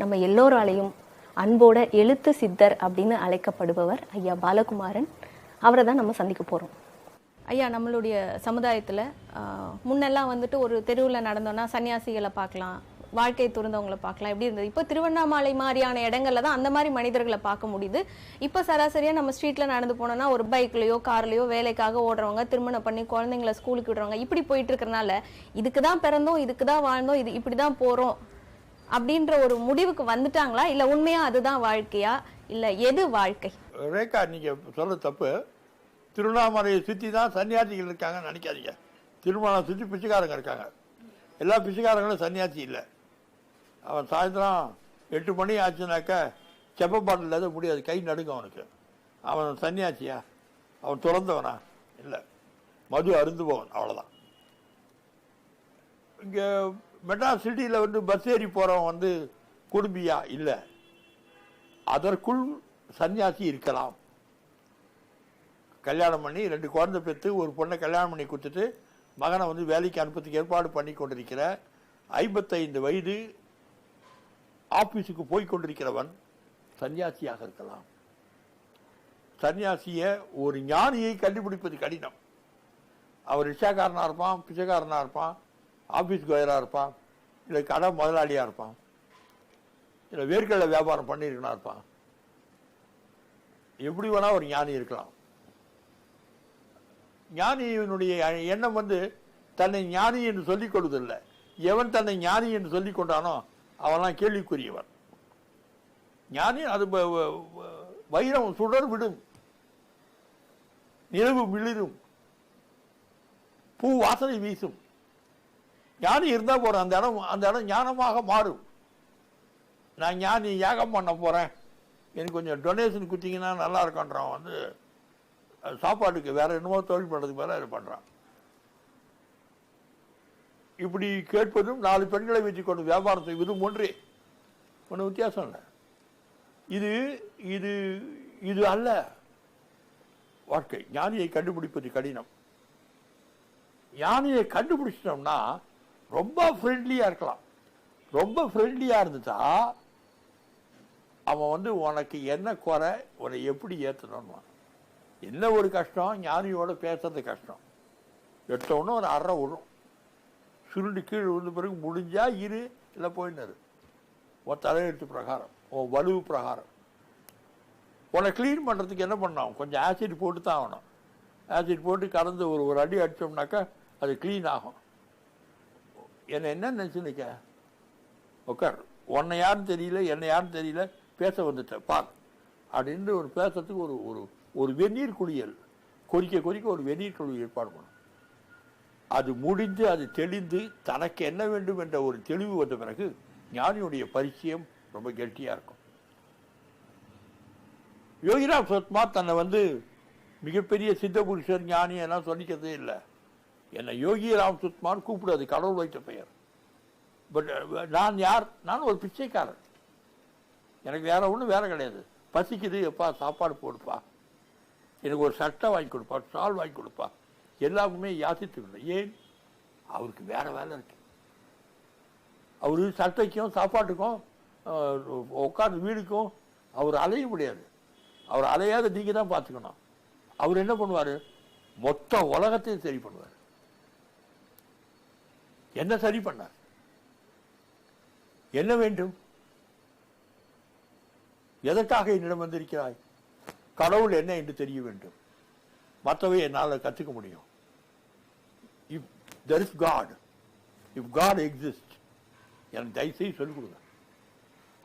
நம்ம எல்லோராலையும் அன்போட எழுத்து சித்தர் அப்படின்னு அழைக்கப்படுபவர் ஐயா பாலகுமாரன். அவரை தான் நம்ம சந்திக்க போகிறோம் ஐயா நம்மளுடைய சமுதாயத்தில் முன்னெல்லாம் வந்துட்டு ஒரு தெருவில் நடந்தோன்னா சன்னியாசிகளை பார்க்கலாம் வாழ்க்கை துறந்தவங்களை பார்க்கலாம். எப்படி இருந்தது? இப்போ திருவண்ணாமலை மாதிரியான இடங்கள்ல தான் அந்த மாதிரி மனிதர்களை பார்க்க முடியுது. இப்போ சராசரியாக நம்ம ஸ்ட்ரீட்டில் நடந்து போனோம்னா ஒரு பைக்லையோ கார்லையோ வேலைக்காக ஓடுறவங்க திருமணம் பண்ணி குழந்தைங்கள ஸ்கூலுக்கு விடுறவங்க இப்படி போயிட்டு இருக்கிறனால இதுக்கு தான் பிறந்தோம் இதுக்கு தான் வாழ்ந்தோம் இது இப்படி தான் போகிறோம் அப்படின்ற ஒரு முடிவுக்கு வந்துட்டாங்களா? இல்லை உண்மையா அதுதான் வாழ்க்கையா? இல்லை எது வாழ்க்கை? ரேகா நீங்கள் சொல்ல தப்பு. திருவண்ணாமலையை சுற்றி தான் சன்னியாசிகள் இருக்காங்கன்னு நினைக்காதீங்க. திருமணம் சுற்றி பிச்சைக்காரங்க இருக்காங்க. எல்லா பிச்சைக்காரங்களும் சன்னியாசி இல்லை. அவன் சாயந்தரம் எட்டு மணி ஆச்சுனாக்கா செப்ப பாட்டில் எதுவும் முடியாது கை நடுங்கும் அவனுக்கு. அவன் சன்னியாசியா? அவன் துறந்தவனா? இல்லை. மது அருந்துபவன் அவ்வளோதான் இங்கே மெட்ராஸ் சிட்டியில் வந்து பஸ் ஏறி போகிறவன் வந்து குடும்பியா? இல்லை. அதற்குள் சன்னியாசி இருக்கலாம். கல்யாணம் பண்ணி ரெண்டு குழந்தை பெற்று ஒரு பொண்ணை கல்யாணம் பண்ணி கொடுத்துட்டு மகனை வந்து வேலைக்கு அனுப்பத்துக்கு ஏற்பாடு பண்ணி கொண்டிருக்கிற ஐம்பத்தைந்து வயது ஆபீஸுக்கு போய் கொண்டிருக்கிறவன் சன்னியாசியாக இருக்கலாம். சன்னியாசியை ஒரு ஞானியை கண்டுபிடிப்பது கடினம். அவர் ரிஷாக்காரனாக இருப்பான் பிச்சைக்காரனாக இருப்பான் ஆஃபீஸ் கோயராக இருப்பான். இல்லை கடை முதலாளியாக இருப்பான். இல்லை வேர்க்கடலை வியாபாரம் பண்ணியிருக்கனா இருப்பான். எப்படி வேணால் ஒரு ஞானி இருக்கலாம். ஞானியினுடைய எண்ணம் வந்து தன்னை ஞானி என்று சொல்லிக் கொள்வதில்லை. எவன் தன்னை ஞானி என்று சொல்லிக் கொண்டானோ அவெல்லாம் கேள்விக்குரியவன். ஞானி அது வ- வ- வைரம் சுடர் விடும். நிலவு மிளிரும். பூ வாசனை வீசும். ஞானி இருந்தால் போறோம் அந்த இடம் அந்த இடம் ஞானமாக மாறும். நான் ஞானி யாகம் பண்ண போகிறேன் எனக்கு கொஞ்சம் டொனேஷன் கொடுத்தீங்கன்னா நல்லா இருக்கும்ன்றான். வந்து சாப்பாட்டுக்கு வேற என்னமோ தொழில் பண்ணுறதுக்கு மேலே இது பண்ணுறான் இப்படி கேட்பதும் நாலு பெண்களை வச்சுக்கொண்டு வியாபாரம் செய்வதும் ஒன்றே. ஒன்றும் வித்தியாசம் இல்லை. இது இது இது அல்ல. வாழ்க்கை. ஞானியை கண்டுபிடிப்பது கடினம். ஞானியை கண்டுபிடிச்சிட்டோம்னா ரொம்ப ஃப்ரெண்ட்லியாக இருக்கலாம். ரொம்ப ஃப்ரெண்ட்லியாக இருந்துட்டா அவன் வந்து உனக்கு என்ன குறை உன்னை எப்படி ஏற்றணும்னு என்ன ஒரு கஷ்டம் ஞானியோட பேசுறது கஷ்டம். எடுத்தவொன்னே ஒரு அறை விடும் சுருண்டு கீழே விழுந்த பிறகு முடிஞ்சால் இரு இல்லை போயின்னு உன் தலையெழுத்து பிரகாரம் உன் வலுவு பிரகாரம். உன்னை க்ளீன் பண்ணுறதுக்கு என்ன பண்ணோம் கொஞ்சம் ஆசிட் போட்டு தான் ஆகணும். ஆசிட் போட்டு கலந்து ஒரு ஒரு அடி அடிச்சோம்னாக்கா அது க்ளீன் ஆகும். என்னை என்ன நினச்சிருக்க உட்கார் உன்னை யாரும் தெரியல என்னை யாரும் தெரியல பேச வந்துட்டேன். பார். அப்படின்னு ஒரு பேசுறதுக்கு ஒரு ஒரு ஒரு வெந்நீர் குளியல். கொதிக்க கொதிக்க ஒரு வெந்நீர் குழு ஏற்பாடு பண்ணும் அது முடிந்து அது தெளிந்து தனக்கு என்ன வேண்டும் என்ற ஒரு தெளிவு வந்த பிறகு ஞானியுடைய பரிச்சயம் ரொம்ப கெட்டியாக இருக்கும். யோகிராம் சத்மா தன்னை வந்து மிகப்பெரிய சித்த புருஷர் ஞானி எல்லாம் சொல்லிக்கிறதே இல்லை. என்னை யோகி ராம் சுத்மான்னு கூப்பிடாது கடவுள் வைத்த பெயர். பட் uh, நான் யார்? நான் ஒரு பிச்சைக்காரன். எனக்கு வேற ஒன்றும் வேலை கிடையாது. பசிக்குது எப்பா சாப்பாடு போடுப்பா. எனக்கு ஒரு சட்டை வாங்கி கொடுப்பா ஷால் வாங்கி கொடுப்பா. எல்லாருக்குமே யாசித்துக்கணும் ஏன்? அவருக்கு வேற வேலை இருக்கு. அவர் சட்டைக்கும் சாப்பாட்டுக்கும் உட்காந்து வீடுக்கும் அவர் அலைய முடியாது. அவர் அலையாத நீங்க தான் பார்த்துக்கணும். அவர் என்ன பண்ணுவார்? மொத்த உலகத்தையும் சரி பண்ணுவார். என்ன சரி பண்ணார் என்ன வேண்டும்? எதற்காக என்னிடம் வந்திருக்கிறாய்? கடவுள் என்ன என்று தெரிய வேண்டும். மற்றவை என்னால் கற்றுக்க முடியும். If there is God if God exist எனக்கு தயவுசெய்து சொல்லிக் கொடுங்க.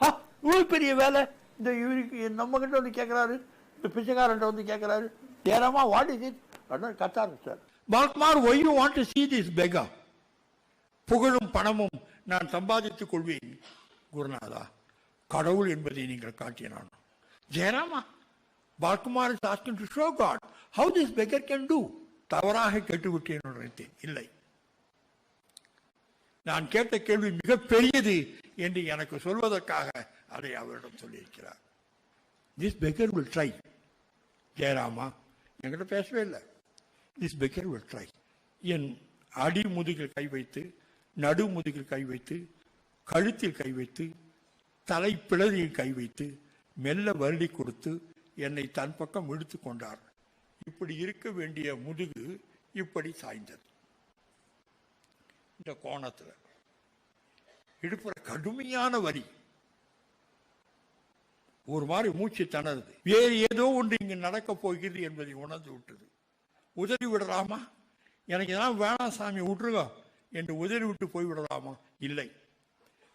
ஆ, இவ்வளோ பெரிய வேலை. இந்த இவருக்கு நம்ம கிட்ட வந்து கேட்குறாரு இந்த பிச்சைக்காரன் வந்து கேட்குறாரு. நேரமாக வாட் இஸ் இட் அப்படின்னு கத்த ஆரம்பிச்சார். Balkumar why you want to see this beggar புகழும் பணமும் நான் சம்பாதித்துக் கொள்வேன். குருநாதா கடவுள் என்பதை நீங்கள் காட்டினான். Jayarama Balkumar is asking to show God how this beggar can do தவறாக கேட்டுவிட்டேன் நினைத்தேன். இல்லை. நான் கேட்ட கேள்வி மிக பெரியது என்று எனக்கு சொல்வதற்காக அதை அவரிடம் சொல்லியிருக்கிறார். This beggar will try Jayarama என்கிட்ட பேசவே இல்லை. திஸ் பெக்கர் வில் ட்ரை என் அடி முதுகில் கை வைத்து நடு முதுகில் கை வைத்து கழுத்தில் கை வைத்து தலைப்பிளதியில் கை வைத்து மெல்ல வருடி கொடுத்து என்னை தன் பக்கம் இழுத்து கொண்டார். இப்படி இருக்க வேண்டிய முதுகு இப்படி சாய்ந்தது. இந்த கோணத்தில் இடுப்புற கடுமையான வரி. ஒரு மாதிரி மூச்சு தணறுது. வேறு ஏதோ ஒன்று இங்கு நடக்கப் போகிறது என்பதை உணர்ந்து விட்டது. உதவி விடலாமா? எனக்கு தான் வேணாம் சாமி விட்டுருங்க. என்று உதவி விட்டு போய் விடலாமா இல்லை.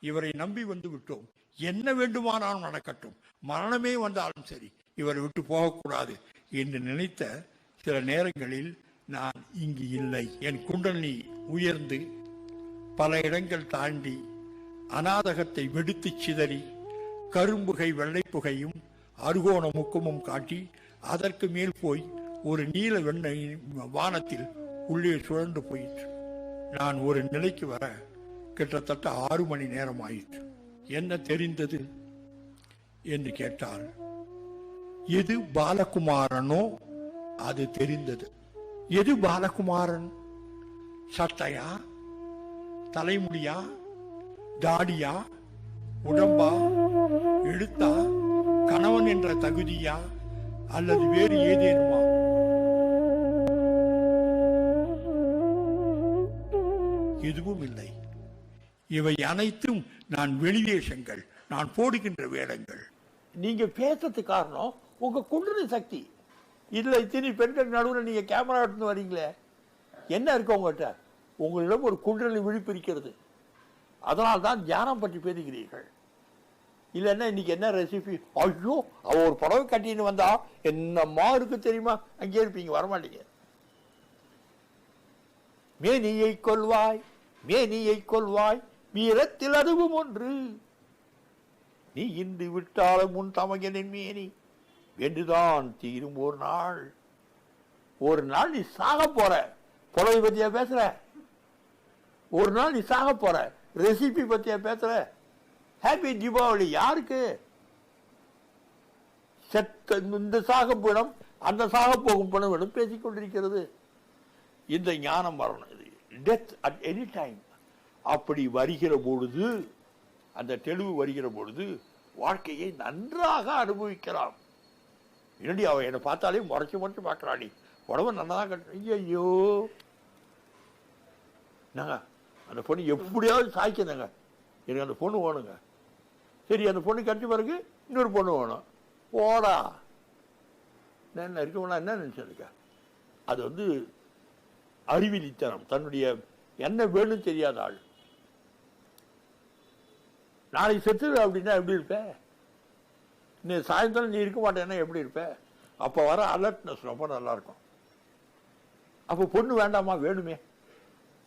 இவரை நம்பி வந்து விட்டோம். என்ன வேண்டுமானாலும் நடக்கட்டும். மரணமே வந்தாலும் சரி இவரை விட்டு போகக்கூடாது என்று நினைத்த சில நேரங்களில் நான் இங்கு இல்லை. என் குண்டலி உயர்ந்து பல இடங்கள் தாண்டி அநாதகத்தை வெடித்து சிதறி கரும்புகை வெள்ளைப்புகையும் அருகோண முக்கமும் காட்டி அதற்கு மேல் போய் ஒரு நீல வெண்ணை வானத்தில் உள்ளே சுழன்று போயிற்று. நான் ஒரு நிலைக்கு வர கிட்டத்தட்ட ஆறு மணி நேரம் ஆயிற்று என்ன தெரிந்தது? என்று கேட்டால் எது பாலகுமாரனோ அது தெரிந்தது. எது பாலகுமாரன்? சட்டையா? தலைமுடியா? தாடியா? உடம்பா? எழுத்தா? கணவன் என்ற தகுதியா? அல்லது வேறு ஏதேனுமா? எதுவும் இல்லை. இவை அனைத்தும் நான் வெளிவேஷங்கள் நான் போடுகின்ற வேடங்கள். நீங்க பேசுறதுக்கு காரணம் உங்க குண்டலி சக்தி. இதுல இத்தனை பெண்கள் நடுவில் நீங்க கேமரா எடுத்து வரீங்களே. என்ன இருக்கு உங்கள்கிட்ட உங்களிடம் ஒரு குண்டலி விழிப்பு இருக்கிறது. அதனால் தான் தியானம் பற்றி பேசுகிறீர்கள். இல்லைன்னா இன்னைக்கு என்ன ரெசிபி ஐயோ அவ ஒரு புடவை கட்டின்னு வந்தா என்னம்மா இருக்கு தெரியுமா? அங்கே இருப்பீங்க வரமாட்டீங்க. மேனியை கொள்வாய் மேனியை கொள்வாய் வீரத்தில் அதுவும் ஒன்று. நீ இன்று விட்டாலும் உன் தமையனின் மேனி. என்றுதான் தீரும் ஒரு நாள். ஒரு நாள் நீ சாக போற. புலவை பத்தியா பேசுற? ஒரு நாள் நீ சாக போற. ரெசிபி பத்தியா பேசுற? ஹாப்பி தீபாவளி யாருக்கு? செத்த இந்த சாக பணம் அந்த சாக போகும் பணம் பேசிக் கொண்டிருக்கிறது. இந்த ஞானம் வரணும் இது. டெத் அட் எனி டைம் அப்படி வருகிற பொழுது அந்த தெளிவு வருகிற பொழுது வாழ்க்கையை நன்றாக அனுபவிக்கலாம் என்னடி அவன் என்னை பார்த்தாலே முறைச்சி முறைச்சி பார்க்குறாடி உடம்பு நல்லா தான் கட்டு ஐயோ நாங்க அந்த பொண்ணு எப்படியாவது சாய்க்கணுங்க. எனக்கு அந்த பொண்ணு வேணுங்க. சரி அந்த பொண்ணு கட்டி பிறகு இன்னொரு பொண்ணு வேணும். போடா. என்ன இருக்கவனா என்ன நினச்சிருக்க அது வந்து அறிவிலித்தனம் தன்னுடைய என்ன வேணும்னு தெரியாத ஆள். நாளைக்கு செத்துரு அப்படின்னா எப்படி இருப்ப? நீ சாயந்தரம் நீ இருக்க மாட்டேன்னா எப்படி இருப்ப? அப்போ வர அலர்ட்னஸ் ரொம்ப நல்லா இருக்கும் அப்போ பொண்ணு வேண்டாமா? வேணுமே.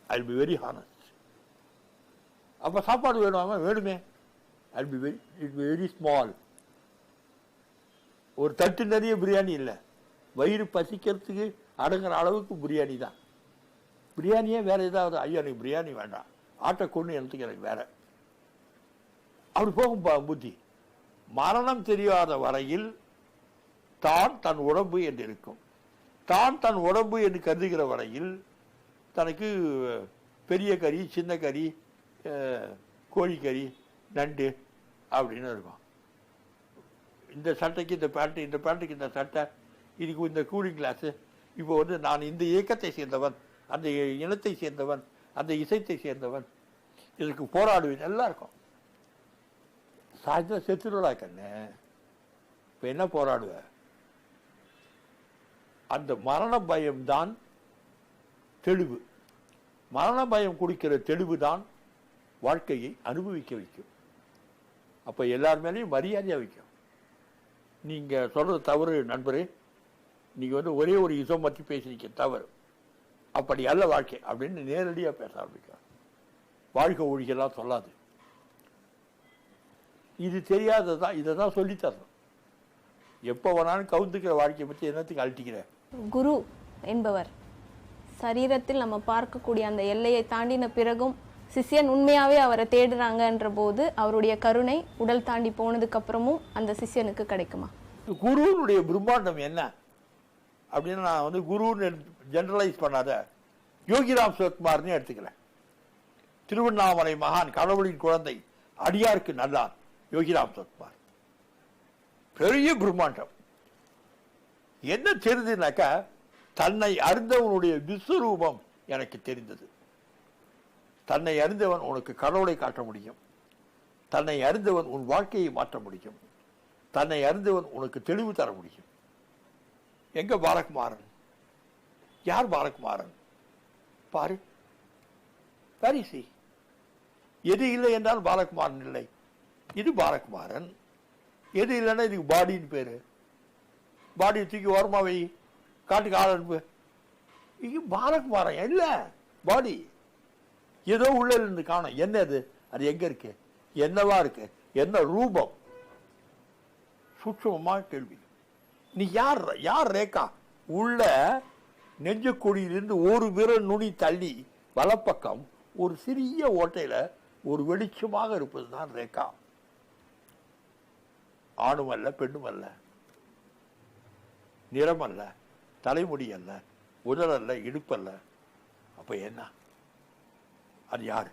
ஐ பி வெரி ஹானஸ்ட் அப்போ சாப்பாடு வேணுமா? வேணுமே. I be very it be very small ஒரு தட்டு நிறைய பிரியாணி இல்லை. வயிறு பசிக்கிறதுக்கு அடங்குற அளவுக்கு பிரியாணி தான். பிரியாணியே வேற ஏதாவது ஐயா எனக்கு பிரியாணி வேண்டாம். ஆட்டை கொண்டு எனக்கு எனக்கு வேற. அப்படி போகும்பா புத்தி. மரணம் தெரியாத வரையில் தான் தன் உடம்பு என்று இருக்கும். தான் தன் உடம்பு என்று கருதுகிற வரையில் தனக்கு பெரிய கறி சின்ன கறி கோழிக்கறி நண்டு அப்படின்னு இருக்கும். இந்த சட்டைக்கு இந்த பேண்ட்டு இந்த பேண்ட்டுக்கு இந்த சட்டை இதுக்கு இந்த கூலிங் கிளாஸு. இப்போ வந்து நான் இந்த இயக்கத்தை சேர்ந்தவன். அந்த இனத்தை சேர்ந்தவன் அந்த இசைத்தை சேர்ந்தவன் இதற்கு போராடுவேன் எல்லாம் இருக்கும் சாயந்தரம் செத்துடுவா கண்ணு. இப்போ என்ன போராடுவ? அந்த மரண பயம்தான் தெளிவு. மரண பயம் கொடுக்கிற தெளிவு தான் வாழ்க்கையை அனுபவிக்க வைக்கும். அப்போ எல்லார் மேலேயும் மரியாதையாக வைக்கும். நீங்கள் சொல்கிறது தவறு நண்பரே. நீங்கள் வந்து ஒரே ஒரு இசம் பற்றி பேசுறீங்க தவறு. அப்படி அல்ல வாழ்க்கை அப்படின்னு நேரடியாக பேச ஆரம்பிக்கிறார். வாழ்க்கை ஒழிகெல்லாம் சொல்லாது. இது தெரியாததான் இதை தான் சொல்லித்தரணும். எப்போ வேணாலும் கவுந்துக்கிற வாழ்க்கையை பற்றி என்னத்துக்கு அழட்டிக்கிற? குரு என்பவர் சரீரத்தில் நம்ம பார்க்கக்கூடிய அந்த எல்லையை தாண்டின பிறகும் சிஷ்யன் உண்மையாவே அவரை தேடுறாங்கன்ற போது அவருடைய கருணை உடல் தாண்டி போனதுக்கு அப்புறமும் அந்த சிஷ்யனுக்கு கிடைக்குமா? குருவினுடைய பிரம்மாண்டம் என்ன? அப்படின்னு நான் வந்து குருன்னு ஜெனரலைஸ் பண்ணாத. யோகிராம் சிவகுமார்னு எடுத்துக்கிறேன். திருவண்ணாமலை மகான் கடவுளின் குழந்தை அடியாருக்கு நல்லான் யோகிராம் சிவகுமார் பெரிய பிரம்மாண்டம். என்ன தெரியுதுனாக்கா தன்னை அறிந்தவனுடைய விஸ்வரூபம் எனக்கு தெரிந்தது. தன்னை அறிந்தவன் உனக்கு கடவுளை காட்ட முடியும். தன்னை அறிந்தவன் உன் வாழ்க்கையை மாற்ற முடியும். தன்னை அறிந்தவன் உனக்கு தெளிவு தர முடியும். எங்க பாலகுமாரன்? யார் பாலகுமாரன்? பாரு. பரிசி எது இல்லை என்றால் பாலகுமாரன் இல்லை. இது பாலகுமாரன். எது இல்லைன்னா இதுக்கு பாடின்னு பேரு. பாடியை தூக்கி ஓரமா வை. காட்டுக்கு ஆள் அனுப்பு. இது பாலகுமாரன் இல்லை. பாடி. ஏதோ உள்ள இருந்து காணும். என்ன அது அது எங்க இருக்கு? என்னவா இருக்கு? என்ன ரூபம்? சூட்சமமா கேள்வி. நீ யார் யார் ரேகா? உள்ள நெஞ்சக்கொடியிலிருந்து ஒரு விரல் நுனி தள்ளி வலப்பக்கம் ஒரு சிறிய ஓட்டையில் ஒரு வெளிச்சமாக இருப்பது தான் ரேகா. ஆணும் அல்ல பெண்ணும் அல்ல. நிறம் அல்ல தலைமுடி அல்ல உடல் அல்ல இடுப்பல்ல அப்போ என்ன? அது யார்?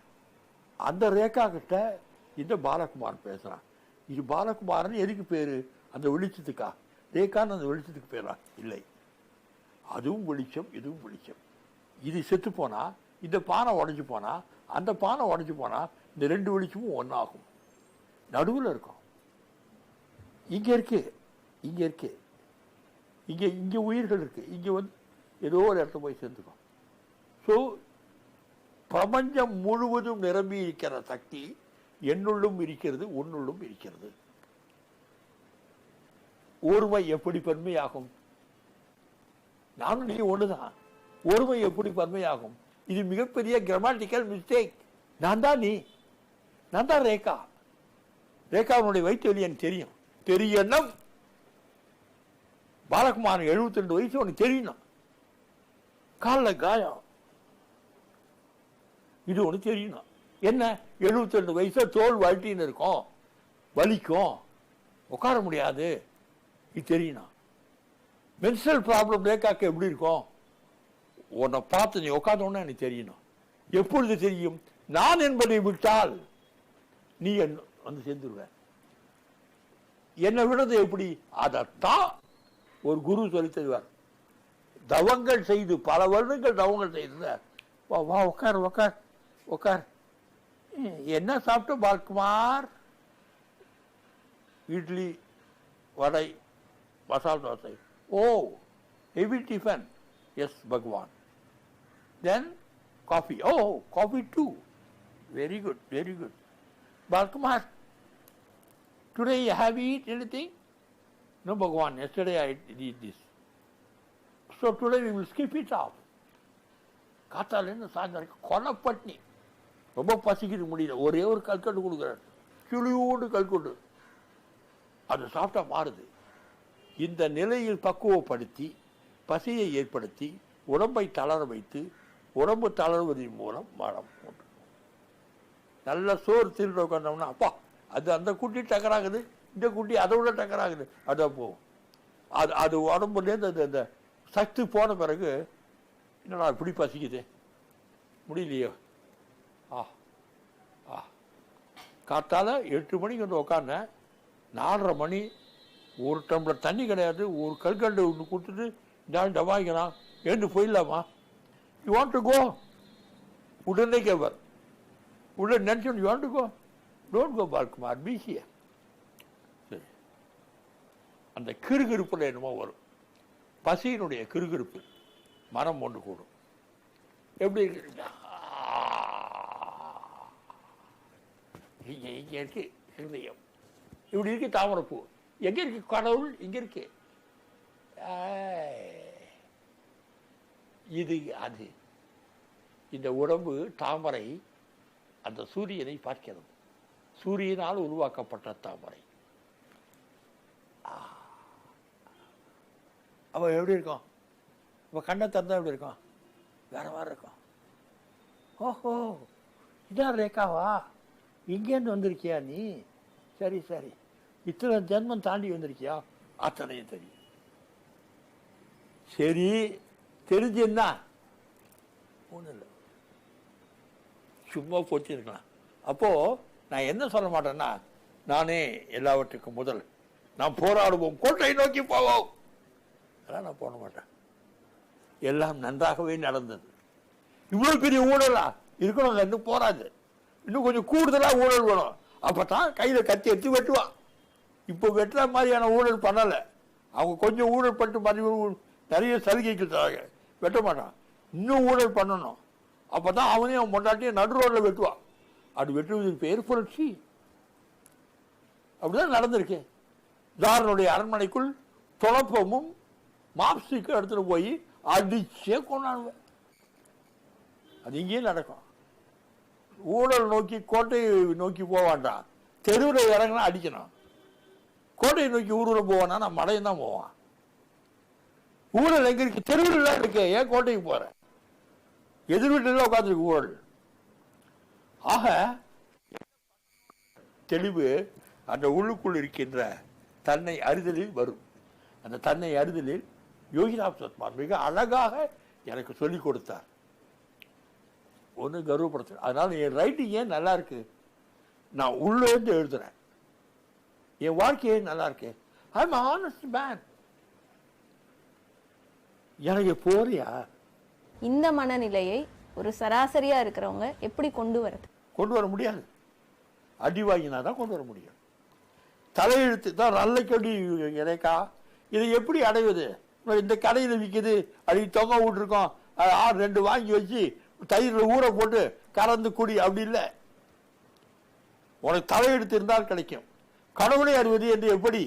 அந்த ரேகா கிட்ட இந்த பாலகுமார் பேசுகிறான் இது பாலகுமார்னு எதுக்கு பேர்? அந்த வெளிச்சத்துக்கா? ரேகான்னு அந்த வெளிச்சத்துக்கு பேரா இல்லை. அதுவும் வெளிச்சம் இதுவும் வெளிச்சம். இது செத்து போனால் இந்த பானை உடஞ்சி போனால் அந்த பானை உடஞ்சி போனால் இந்த ரெண்டு வெளிச்சமும் ஒன்றாகும் நடுவில் இருக்கும். இங்கே இருக்கு. இங்கே இருக்கு. இங்கே இங்கே உயிர்கள் இருக்குது இங்கே வந்து ஏதோ ஒரு இடத்துல போய் சேர்ந்துக்கும். ஸோ பிரபஞ்சம் முழுவதும் நிரம்பி இருக்கிற சக்தி என்னுள்ளும் இருக்கிறது உன்னுள்ளும் இருக்கிறது. ஒருமை எப்படி பெருமையாகும் நானும் நீ ஒண்ணுதான். ஒருமை எப்படி பெருமையாகும் இது மிகப்பெரிய கிராமட்டிக்கல் மிஸ்டேக் நான் தான் நீ. நான் தான் ரேகா. ரேகாவுடைய வயிற்று வலி எனக்கு தெரியும். தெரியணும் பாலகுமார் எழுபத்தி ரெண்டு வயசு உனக்கு தெரியணும். காலில் காயம். இது ஒன்று தெரியணும். என்ன? 72 ரெண்டு வயசுல தோல் வழட்டின்னு இருக்கும். வலிக்கும். உட்கார முடியாது. இது தெரியணும் மென்சல் ப்ராப்ளம் ரேகாக்கு எப்படி இருக்கும்? உன்னை பார்த்து நீ உட்காந்த உடனே எனக்கு தெரியணும். எப்பொழுது தெரியும்? நான் என்பதை விட்டால் நீ என் வந்து சேர்ந்துருவ என்னை விடுறது எப்படி? அதைத்தான் ஒரு குரு சொல்லி தருவார். தவங்கள் செய்து பல வருடங்கள் தவங்கள் செய்து வா வா உட்கார் உட்கார் உட்கார் என்ன சாப்பிட்ட Balkumar idli vada masala dosa oh heavy tiffin yes Bhagavan then coffee oh coffee too very good very good Balkumar today you have eat anything no Bhagavan yesterday I eat this so today we will skip it off காத்தாலேருந்து சாயந்தரம் கொலப்பட்னி ரொம்ப பசிக்குது முடியல. ஒரே ஒரு கல்கண்டு கொடுக்குறாரு. கிளியோடு கல்கண்டு அது சாப்பிட்டா மாறுது. இந்த நிலையில் பக்குவப்படுத்தி பசியை ஏற்படுத்தி உடம்பை தளர வைத்து உடம்பு தளர்வதன் மூலம் மரம் உண்டு. நல்ல சோறு திருட உட்காந்தோம்னா அப்பா அது அந்த குட்டி டக்கராகுது இந்த குட்டி அதை விட டக்கராகுது. அதான் போகும் அது அது உடம்புலேருந்து அந்த அந்த சக்தி போன பிறகு என்னடா இப்படி பசிக்குது? முடியலையோ? ஆ ஆ. காத்தால் எட்டு மணிக்கு வந்து உட்காந்தேன் நாலரை மணி ஒரு டம்ளர் தண்ணி கிடையாது ஒரு கல்கண்டு ஒன்று கொடுத்துட்டு இந்த வாங்கிக்கலாம் எழுந்து போயிடலாமா? யூ வாண்ட் டு கோ உடனே கேவர் உடனே நினச்சோம் you want to go don't go Balkumar பிசிய சரி. அந்த கிறுகிறுப்பில் என்னமோ வரும். பசியினுடைய கிறுகிறுப்பு மனம் ஒன்று கூடும். எப்படி இருக்கு? இங்க இங்க இருக்கு ஹிருதயம் இப்படி இருக்கு தாமரைப்பூ. எங்க இருக்கு கடவுள்? இங்க இருக்கு. இது அது. இந்த உடம்பு தாமரை அந்த சூரியனை பார்க்கிறது. சூரியனால் உருவாக்கப்பட்ட தாமரை. ஆ. அவ எப்படி இருக்கும்? அவ கண்ணை திறந்தா எப்படி இருக்கும்? வேற மாதிரி இருக்கும். ஓஹோ. இதான் ரேகாவா? இங்கேருந்து வந்திருக்கியா நீ? சரி சரி. இத்தனை ஜென்மம் தாண்டி வந்திருக்கியா? அத்தனையும் தெரியும். சரி தெரிஞ்சு என்ன ஒன்றும் இல்லை. சும்மா பொத்திருக்கலாம் அப்போது நான் என்ன சொல்ல மாட்டேன்னா நானே எல்லாவற்றுக்கும் முதல். நாம் போராடுவோம் கோட்டை நோக்கி போவோம். அதெல்லாம் நான் போட மாட்டேன். எல்லாம் நன்றாகவே நடந்தது. இவ்வளோ பெரிய ஊழலா? இருக்கணும் இன்னும் போராது இன்னும் கொஞ்சம் கூடுதலாக ஊழல் வேணும். அப்போ தான் கையில் கத்தி எடுத்து வெட்டுவான். இப்போ வெட்டுற மாதிரியான ஊழல் பண்ணலை. அவங்க கொஞ்சம் ஊழல் பட்டு மறுபடி நிறைய சலுகைகள் தராங்க வெட்ட மாட்டான். இன்னும் ஊழல் பண்ணணும். அப்போ தான் அவனையும் அவன் பொண்டாட்டியும் நடு ரோட்டில் வெட்டுவான். அப்படி வெட்டுவதற்கு பேர் புரட்சி. அப்படிதான் நடந்திருக்கு. தாரனுடைய அரண்மனைக்குள் துளப்பமும் மாப்ஸ்டிக்கும் எடுத்துகிட்டு போய் அடிச்சே கொண்டாடுவேன். அது இங்கேயே நடக்கும். ஊழல் நோக்கி கோட்டையை நோக்கி போக வேண்டாம் தெருவில் இறங்கினா அடிக்கணும். கோட்டையை நோக்கி ஊர்வலம் போவானா? நான் மடையும் தான் போவான். ஊழல் எங்க இருக்கு? தெருவில் இருக்கு. ஏன் கோட்டைக்கு போறேன் எதிர் வீட்டில் உட்காந்துருக்கு ஊழல். ஆக தெளிவு அந்த உள்ளுக்குள் இருக்கின்ற தன்னை அறிதலில் வரும். அந்த தன்னை அறிதலில் யோகிராம் சத்மான் மிக அழகாக எனக்கு சொல்லிக் கொடுத்தார். ஒன்று கர்வப்படுத்த அதனால என் ரைட்டிங் ஏன் நல்லா இருக்கு? நான் உள்ளேருந்து எழுதுறேன். என் வாழ்க்கையே நல்லா இருக்கு. ஐ எம் ஆனஸ்ட் மேன் எனக்கு போறியா? இந்த மனநிலையை ஒரு சராசரியா இருக்கிறவங்க எப்படி கொண்டு வரது? கொண்டு வர முடியாது. அடி வாங்கினா தான் கொண்டு வர முடியும். தலையெழுத்து தான் நல்ல கடி எனக்கா இதை எப்படி அடைவது? இந்த கடையில் விற்கிது அது தொங்க விட்டுருக்கோம். ஆறு ரெண்டு வாங்கி வச்சு தயிரில் ஊற போட்டு கறந்து குடி அப்படி இல்லை. உனக்கு தலையெழுத்து இருந்தால் கிடைக்கும். கடவுளை அறிவது என்று எப்படி?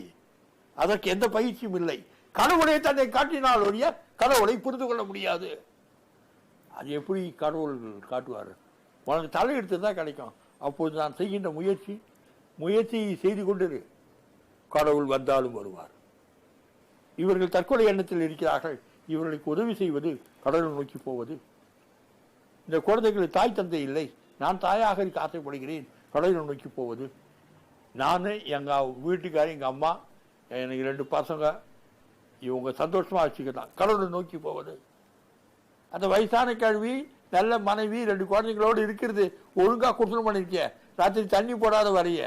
அதற்கு எந்த பயிற்சியும் இல்லை. கடவுளை தன்னை காட்டினால் ஒழிய கடவுளை புரிந்து கொள்ள முடியாது. அது எப்படி கடவுள் காட்டுவார்? உனக்கு தலையெடுத்து தான் கிடைக்கும். அப்போது நான் செய்கின்ற முயற்சி முயற்சி செய்து கொண்டிரு. கடவுள் வந்தாலும் வருவார். இவர்கள் தற்கொலை எண்ணத்தில் இருக்கிறார்கள். இவர்களுக்கு உதவி செய்வது கடவுள் நோக்கி போவது. இந்த குழந்தைகளுக்கு தாய் தந்தை இல்லை. நான் தாயாக இருக்க ஆசைப்படுகிறேன். கடவுளை நோக்கி போவது. நான் எங்கள் வீட்டுக்காரர் எங்கள் அம்மா எனக்கு ரெண்டு பசங்க. இவங்க சந்தோஷமாக வச்சுக்கலாம் கடவுளை நோக்கி போவது. அந்த வயசான கல்வி நல்ல மனைவி ரெண்டு குழந்தைங்களோடு இருக்கிறது. ஒழுங்காக குடும்பம் பண்ணிருக்கிய. ராத்திரி தண்ணி போடாத வரைய